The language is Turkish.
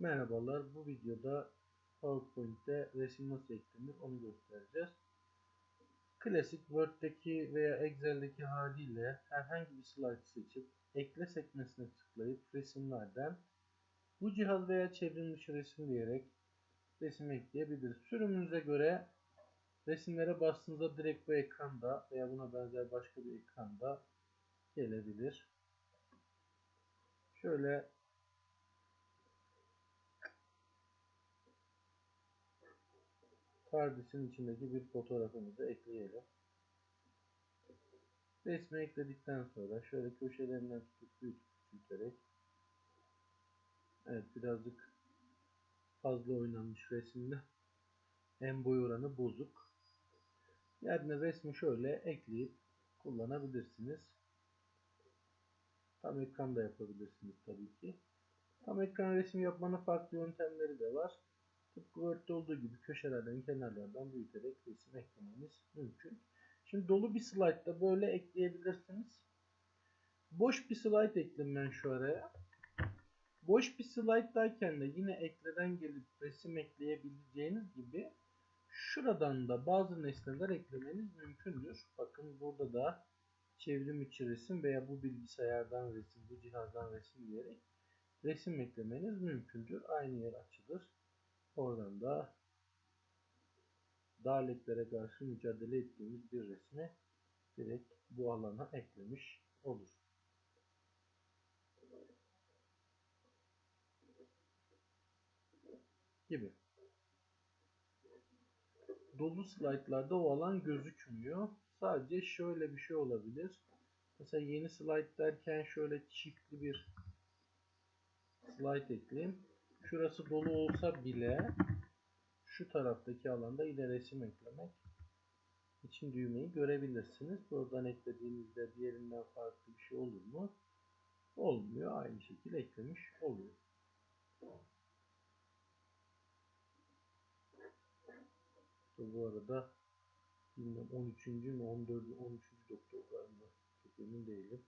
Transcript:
Merhabalar, bu videoda PowerPoint'te resim nasıl eklenir onu göstereceğiz. Klasik Word'deki veya Excel'deki haliyle herhangi bir slide seçip ekle sekmesine tıklayıp resimlerden bu cihaz veya çevrilmiş resim diyerek resim ekleyebiliriz. Sürümünüze göre resimlere bastığınızda direkt bu ekranda veya buna benzer başka bir ekranda gelebilir. Şöyle kardeşin içindeki bir fotoğrafımızı ekleyelim. Resmi ekledikten sonra şöyle köşelerinden tutup büyütüp küçülterek Evet birazcık fazla oynanmış resimde. En boy oranı bozuk. Yerine resmi şöyle ekleyip kullanabilirsiniz. Tam ekran da yapabilirsiniz tabii ki. Tam ekran resim yapmanın farklı yöntemleri de var. Tıpkı Word'de olduğu gibi köşelerden, kenarlardan büyüterek resim eklemeniz mümkün. Şimdi dolu bir slide'da böyle ekleyebilirsiniz. Boş bir slide ekledim ben şu araya. Boş bir slide'dayken de yine ekleden gelip resim ekleyebileceğiniz gibi şuradan da bazı nesneler eklemeniz mümkündür. Bakın burada da çevrim içi resim veya bu bilgisayardan resim, bu cihazdan resim diyerek resim eklemeniz mümkündür. Aynı yer açılır. Oradan da daletlere karşı mücadele ettiğimiz bir resmi direkt bu alana eklemiş olur. Gibi. Dolu slaytlarda o alan gözükmüyor. Sadece şöyle bir şey olabilir. Mesela yeni slide derken şöyle çiftli bir slide ekleyeyim. Şurası dolu olsa bile şu taraftaki alanda yine resim eklemek için düğmeyi görebilirsiniz. Buradan eklediğinizde diğerinden farklı bir şey olur mu? Olmuyor. Aynı şekilde eklemiş oluyor. Bu arada bilmiyorum 13. mi 14. 13. doktor galiba. Çok emin değilim.